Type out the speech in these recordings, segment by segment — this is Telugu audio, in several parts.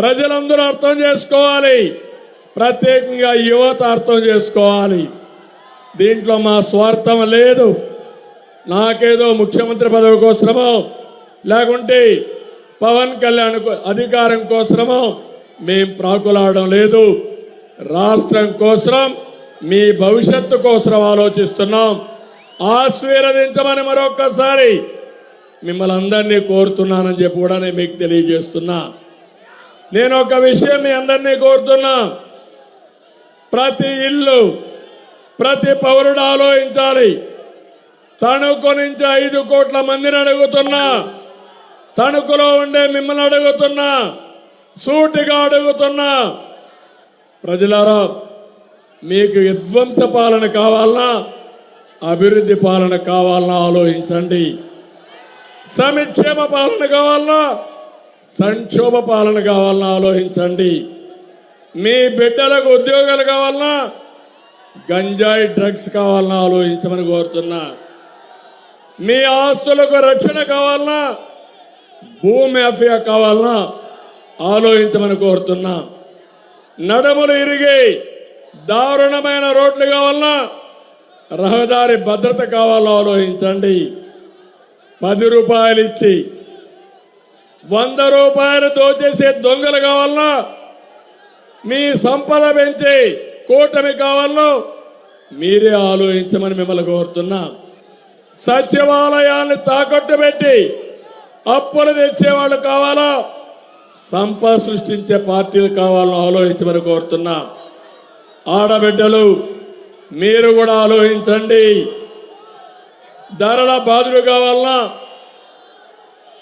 ప్రజలందరూ అర్థం చేసుకోవాలి. ప్రత్యేకంగా యువత అర్థం చేసుకోవాలి. దీంట్లో మా స్వార్థం లేదు. నాకేదో ముఖ్యమంత్రి పదవి కోసమో లేకుంటే పవన్ కళ్యాణ్ కో- అధికారం కోసమో మేం ప్రాకులాడడం లేదు. రాష్ట్రం కోసం మీ భవిష్యత్తు కోసం ఆలోచిస్తున్నాం. ఆశీర్వదించమని మరొక్కసారి మిమ్మల్ని అందరినీ కోరుతున్నానని చెప్పి కూడా నేను మీకు తెలియజేస్తున్నా. నేను ఒక విషయం మీ అందరినీ కోరుతున్నా. ప్రతి ఇల్లు ప్రతి పౌరుడు ఆలోచించాలి. తణుకు నుంచి ఐదు కోట్ల మందిని అడుగుతున్నా. తణుకులో ఉండే మిమ్మల్ని అడుగుతున్నా. సూటిగా అడుగుతున్నా. ప్రజలారా మీకు విధ్వంస పాలన కావాలన్నా అభివృద్ధి పాలన కావాలన్నా ఆలోచించండి. సమిక్షేమ పాలన కావాలన్నా సంక్షోభ పాలన కావాలన్నా ఆలోచించండి. మీ బిడ్డలకు ఉద్యోగాలు కావాలన్నా గంజాయి డ్రగ్స్ కావాలన్నా ఆలోచించమని కోరుతున్నా. మీ ఆస్తులకు రక్షణ కావాలన్నా భూమి కావాలన్నా ఆలోచించమని కోరుతున్నా. నడుములు ఇరిగి దారుణమైన రోడ్లు కావాలన్నా రహదారి భద్రత కావాలో ఆలోచించండి. పది రూపాయలు ఇచ్చి వంద రూపాయలు దోచేసే దొంగలు కావాలన్నా మీ సంపద పెంచే కూటమి కావాలనో మీరే ఆలోచించమని మిమ్మల్ని కోరుతున్నా. సచివాలయాన్ని తాకట్టు పెట్టి అప్పులు తెచ్చేవాళ్ళు కావాలా? సంపద సృష్టించే పార్టీలు కావాలని ఆలోచించమని కోరుతున్నా. ఆడబిడ్డలు మీరు కూడా ఆలోచించండి. ధరల బాధలు కావాలన్నా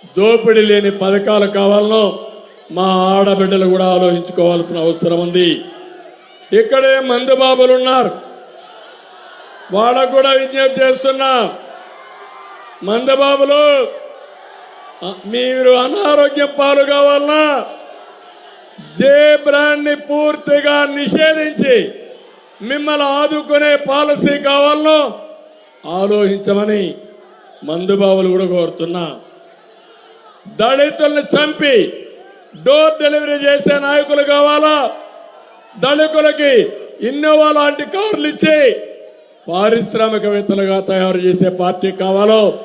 దోపిడీ లేని పథకాలు కావాలనో మా ఆడబిడ్డలు కూడా ఆలోచించుకోవాల్సిన అవసరం ఉంది. ఇక్కడే మందు బాబులు ఉన్నారు. వాళ్ళకు కూడా విజ్ఞప్తి చేస్తున్నా. మందబాబులు మీరు అనారోగ్యం పాలు కావాలన్నా జే బ్రాండ్ని పూర్తిగా నిషేధించి మిమ్మల్ని ఆదుకునే పాలసీ కావాలనో ఆలోచించమని మందుబాబులు కూడా కోరుతున్నా. దళితుల్ని చంపి డోర్ డెలివరీ చేసే నాయకులు కావాలా? దళితులకి ఇన్నోవా లాంటి కార్లు ఇచ్చి పారిశ్రామికవేత్తలుగా తయారు చేసే పార్టీ కావాలో?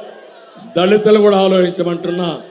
దళితులు కూడా ఆలోచించమంటున్నా.